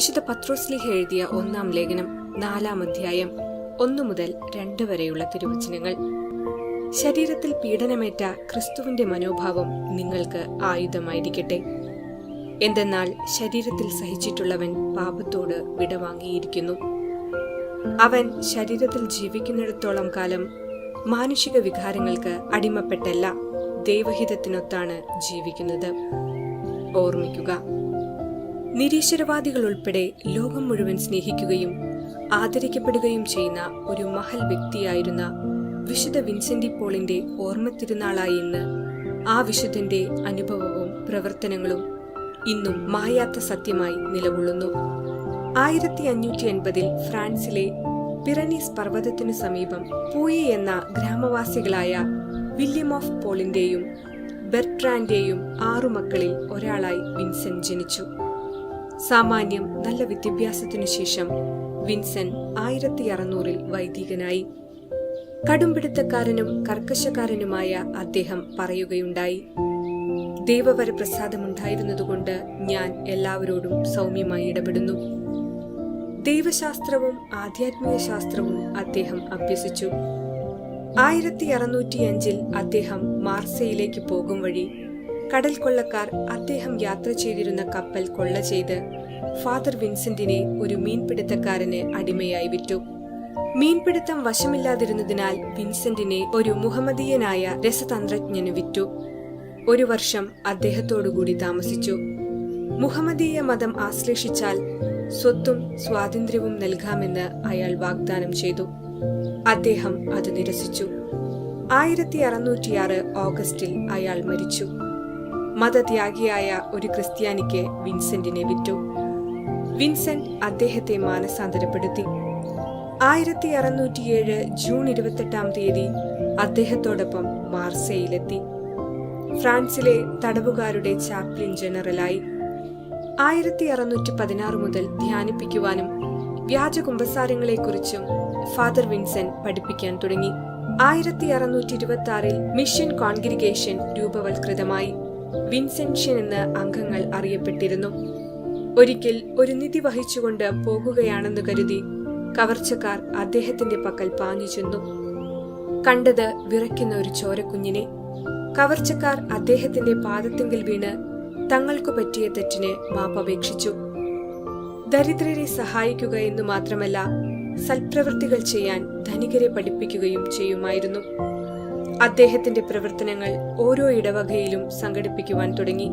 വിശുദ്ധ പത്രോസ്ലിഹ എഴുതിയ ഒന്നാം ലേഖനം നാലാം അധ്യായം ഒന്നു മുതൽ രണ്ട് വരെയുള്ള തിരുവചനങ്ങൾ. ശരീരത്തിൽ പീഡനമേറ്റ ക്രിസ്തുവിന്റെ മനോഭാവം നിങ്ങൾക്ക് ആയുധമായിരിക്കട്ടെ. എന്തെന്നാൽ ശരീരത്തിൽ സഹിച്ചിട്ടുള്ളവൻ പാപത്തോട് വിടവാങ്ങിയിരിക്കുന്നു. അവൻ ശരീരത്തിൽ ജീവിക്കുന്നിടത്തോളം കാലം മാനുഷിക വികാരങ്ങൾക്ക് അടിമപ്പെട്ടല്ല ദൈവഹിതത്തിനൊത്താണ് ജീവിക്കുന്നത്. ഓർമ്മിക്കുക നിരീശ്വരവാദികൾ ഉൾപ്പെടെ ലോകം മുഴുവൻ സ്നേഹിക്കുകയും ആദരിക്കപ്പെടുകയും ചെയ്യുന്ന ഒരു മഹൽ വ്യക്തിയായിരുന്ന വിശുദ്ധ വിൻസെന്റി പോളിന്റെ ഓർമ്മ തിരുനാളായി ഇന്ന് ആ വിശുദ്ധന്റെ അനുഭവവും പ്രവർത്തനങ്ങളും ഇന്നും മായാത്ത സത്യമായി നിലകൊള്ളുന്നു. ആയിരത്തി അഞ്ഞൂറ്റി എൺപതിൽ ഫ്രാൻസിലെ പിറനീസ് പർവതത്തിനു സമീപം പൂയി എന്ന ഗ്രാമവാസികളായ വില്യം ഓഫ് പോളിന്റെയും ബെർട്രാന്റെയും ആറു മക്കളിൽ ഒരാളായി വിൻസെന്റ് ജനിച്ചു. സാമാന്യം നല്ല വിദ്യാഭ്യാസത്തിനു ശേഷം വിൻസൻ ആയിരത്തി അറുന്നൂറിൽ വൈദികനായി. കടുംപിടുത്തക്കാരനും കർക്കശക്കാരനുമായ അദ്ദേഹം പറയുകയുണ്ടായി. ദൈവവരപ്രസാദമുണ്ടായിരുന്നതുകൊണ്ട് ഞാൻ എല്ലാവരോടും സൗമ്യമായി ഇടപെടുന്നു. ദൈവശാസ്ത്രവും ആധ്യാത്മിക ശാസ്ത്രവും അദ്ദേഹം അഭ്യസിച്ചു. ആയിരത്തി അറുന്നൂറ്റിയഞ്ചിൽ അദ്ദേഹം മാർസയിലേക്ക് പോകും വഴി കടൽ കൊള്ളക്കാർ അദ്ദേഹം യാത്ര ചെയ്തിരുന്ന കപ്പൽ കൊള്ള ചെയ്ത് ഫാദർ വിൻസെന്റിനെ ഒരു മീൻപിടുത്തക്കാരന് അടിമയായി വിറ്റു. മീൻപിടുത്തം വശമില്ലാതിരുന്നതിനാൽ വിൻസെന്റിനെ ഒരു മുഹമ്മദീയനായ രസതന്ത്രജ്ഞന് വിറ്റു. ഒരു വർഷം അദ്ദേഹത്തോടുകൂടി താമസിച്ചു. മുഹമ്മദീയ മതം ആശ്ലേഷിച്ചാൽ സ്വത്തും സ്വാതന്ത്ര്യവും നൽകാമെന്ന് അയാൾ വാഗ്ദാനം ചെയ്തു. അദ്ദേഹം അത് നിരസിച്ചു. ആയിരത്തി അറുന്നൂറ്റിയാറ് ഓഗസ്റ്റിൽ അയാൾ മരിച്ചു. മതത്യാഗിയായ ഒരു ക്രിസ്ത്യാനിക്ക് വിൻസെന്റിനെ വിറ്റു. വിൻസെന്റ് അദ്ദേഹത്തെ മാനസാന്തരപ്പെടുത്തി. ആയിരത്തി അറുന്നൂറ്റിയേഴ് ജൂൺ ഇരുപത്തെട്ടാം തീയതി അദ്ദേഹത്തോടൊപ്പം മാർസയിലെത്തി. ഫ്രാൻസിലെ തടവുകാരുടെ ചാപ്ലിൻ ജനറലായി. ആയിരത്തി അറുന്നൂറ്റി പതിനാറ് മുതൽ ധ്യാനിപ്പിക്കുവാനും വ്യാജ കുമ്പസാരങ്ങളെക്കുറിച്ചും ഫാദർ വിൻസെന്റ് പഠിപ്പിക്കാൻ തുടങ്ങി. ആയിരത്തി അറുന്നൂറ്റി ഇരുപത്തി ആറിൽ മിഷൻ കോൺഗ്രിഗേഷൻ രൂപവൽകൃതമായി. വിൻസെൻഷ്യൻ എന്ന് അംഗങ്ങൾ അറിയപ്പെട്ടിരുന്നു. ഒരിക്കൽ ഒരു നിധി വഹിച്ചുകൊണ്ട് പോകുകയാണെന്ന് കരുതി കവർച്ചക്കാർ അദ്ദേഹത്തിന്റെ പക്കൽ പാഞ്ഞു ചെന്നു. കണ്ടത് വിറയ്ക്കുന്ന ഒരു ചോരക്കുഞ്ഞിനെ. കവർച്ചക്കാർ അദ്ദേഹത്തിന്റെ പാദത്തെങ്കിൽ വീണ് തങ്ങൾക്കു പറ്റിയ തെറ്റിന് മാപ്പപേക്ഷിച്ചു. ദരിദ്രരെ സഹായിക്കുക എന്നു മാത്രമല്ല സൽപ്രവൃത്തികൾ ചെയ്യാൻ ധനികരെ പഠിപ്പിക്കുകയും ചെയ്യുമായിരുന്നു. അദ്ദേഹത്തിന്റെ പ്രവർത്തനങ്ങൾ ഓരോ ഇടവകയിലും സംഘടിപ്പിക്കുവാൻ തുടങ്ങി.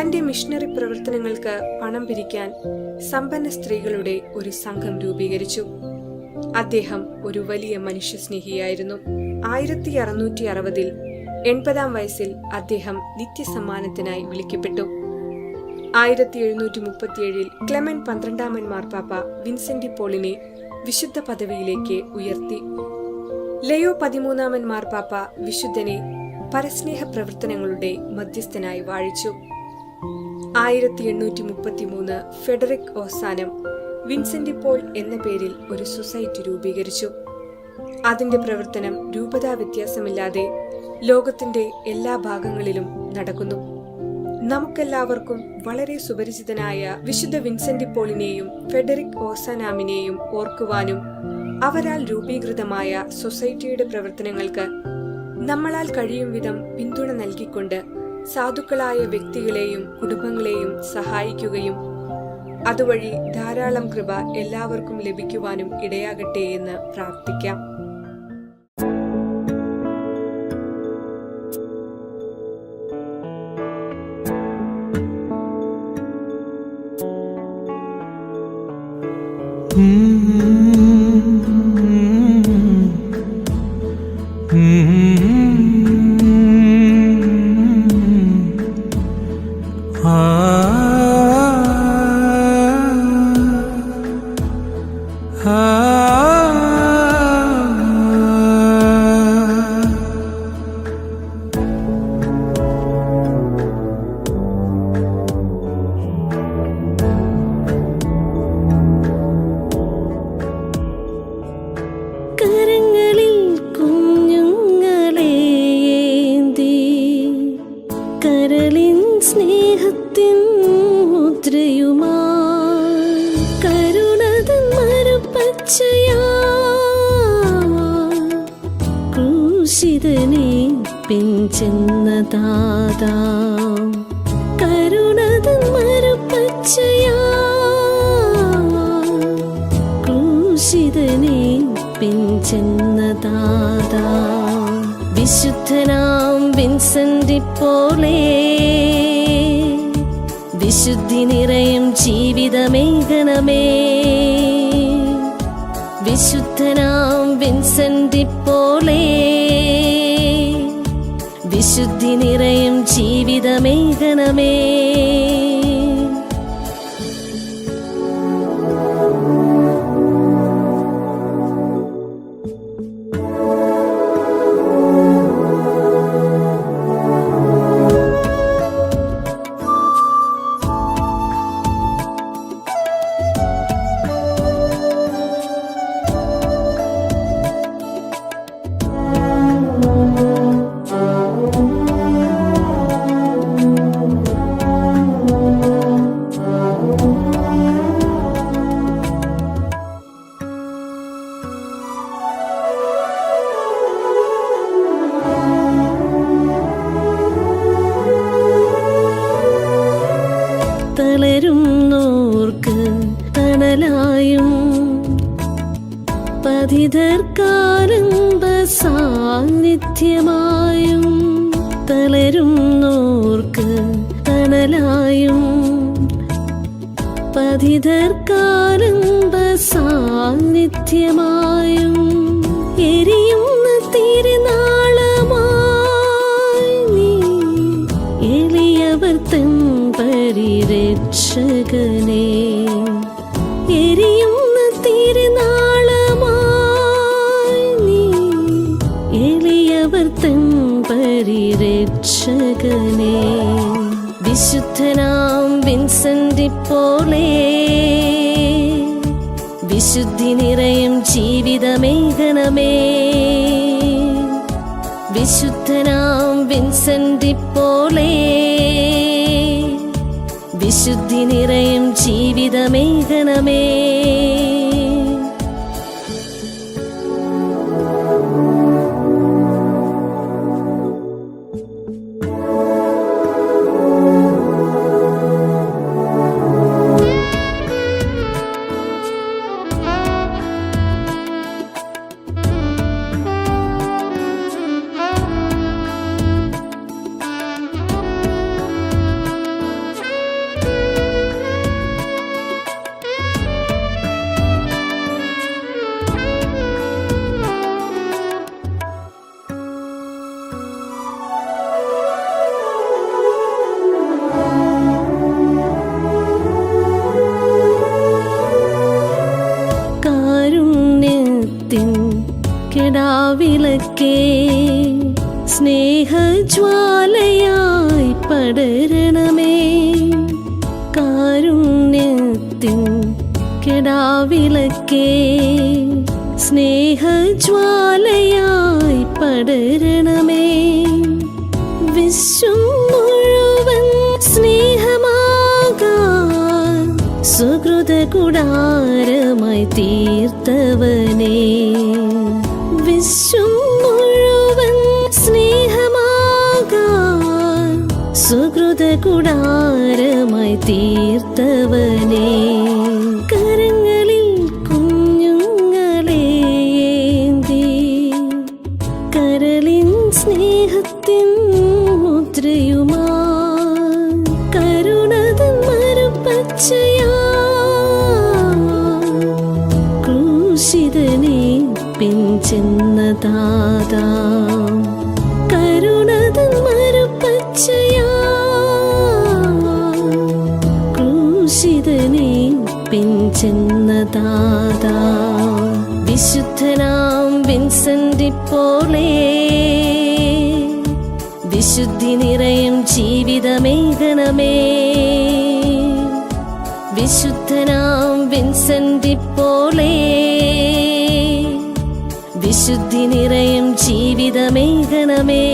തന്റെ മിഷണറി പ്രവർത്തനങ്ങൾക്ക് പണം പിരിക്കാൻ സമ്പന്ന സ്ത്രീകളുടെ ഒരു സംഘം രൂപീകരിച്ചു. അദ്ദേഹം ഒരു വലിയ മനുഷ്യസ്നേഹിയായിരുന്നു. ആയിരത്തി അറുന്നൂറ്റി അറുപതിൽ എൺപതാം വയസ്സിൽ അദ്ദേഹം നിത്യസമ്മാനത്തിനായി വിളിക്കപ്പെട്ടു. ആയിരത്തി എഴുന്നൂറ്റി മുപ്പത്തിയേഴിൽ ക്ലെമൻ പന്ത്രണ്ടാമൻ മാർപ്പാപ്പ വിൻസെന്റി പോളിനെ വിശുദ്ധ പദവിയിലേക്ക് ഉയർത്തി. ലയോ പതിമൂന്നാമൻ മാർപ്പാപ്പ വിശുദ്ധനെ പരസ്നേഹ പ്രവർത്തനങ്ങളുടെ മധ്യസ്ഥനായി വാഴിച്ചു. ആയിരത്തി എണ്ണൂറ്റി മുപ്പത്തിമൂന്ന് ഫെഡറിക് ഓസാനം വിൻസെന്റ് പോൾ എന്ന പേരിൽ ഒരു സൊസൈറ്റി രൂപീകരിച്ചു. അതിന്റെ പ്രവർത്തനം രൂപതാ വ്യത്യാസമില്ലാതെ ലോകത്തിന്റെ എല്ലാ ഭാഗങ്ങളിലും നടക്കുന്നു. നമുക്കെല്ലാവർക്കും വളരെ സുപരിചിതനായ വിശുദ്ധ വിൻസെന്റ് പോളിനെയും ഫെഡറിക് ഓസാനാമിനെയും ഓർക്കുവാനും അവരാൽ രൂപീകൃതമായ സൊസൈറ്റിയുടെ പ്രവർത്തനങ്ങൾക്ക് നമ്മളാൽ കഴിയും വിധം പിന്തുണ നൽകിക്കൊണ്ട് സാധുക്കളായ വ്യക്തികളെയും കുടുംബങ്ങളെയും സഹായിക്കുകയും അതുവഴി ധാരാളം കൃപ എല്ലാവർക്കും ലഭിക്കുവാനും ഇടയാകട്ടെ എന്ന് പ്രാർത്ഥിക്കാം. Mm-hmm. കാഴ്ചയാ ക്രൂശിതനെ പിഞ്ചെന്ന ദാതാ കരുണത മറുപച്ചയാ ക്രൂശിതനെ പിഞ്ചെന്ന ദാതാ വിശുദ്ധനാം വിൻസെന്റി പോലെ വിശുദ്ധി നിറയും ജീവിതമേഘനമേ. വിശുദ്ധനാം വിൻസെന്റ് പോലെ വിശുദ്ധി നിറയും ജീവിതമേകണമേ പതിതർക്കാനന്ദ സാന്നിധ്യമായും തളരുന്നോർക്ക് തണലായും. പതിതർക്കാനന്ദ സാന്നിധ്യമായും എരിയുന്ന വിശുദ്ധനാം വിൻസെന്റ് പോലെ വിശുദ്ധി നിറയും ജീവിതമേകണമേ വിശുദ്ധനാം വിൻസെന്റ് പോലെ വിശുദ്ധി നിറയും ജീവിതമേകണമേ പടരണമേ കാരുണ്യത്തിൻ കെടാവിളക്കേ സ്നേഹജ്വാലയായി പടരണമേ. വിശ്വം മുഴുവൻ സ്നേഹമാകാൻ സുഹൃത കുടാരമായി തീർത്തവനേ. വിശ്വം സുഹൃത കുടാരമായി തീർത്തവനെ. കരങ്ങളിൽ കുഞ്ഞുങ്ങളെ ഏന്തി. കരളിൻ സ്നേഹത്തിൻ മുദ്രയുമാ കരുണതൻ മരുപ്പച്ചയാ ക്രൂശിതനെ താതാ കരുണതൻ താതാ വിശുദ്ധനാം വിൻസെന്റ് വിശുദ്ധി നിറയും ജീവിതമേകണമേ വിശുദ്ധനാം വിൻസെന്റ് വിശുദ്ധി നിറയും ജീവിതമേകണമേ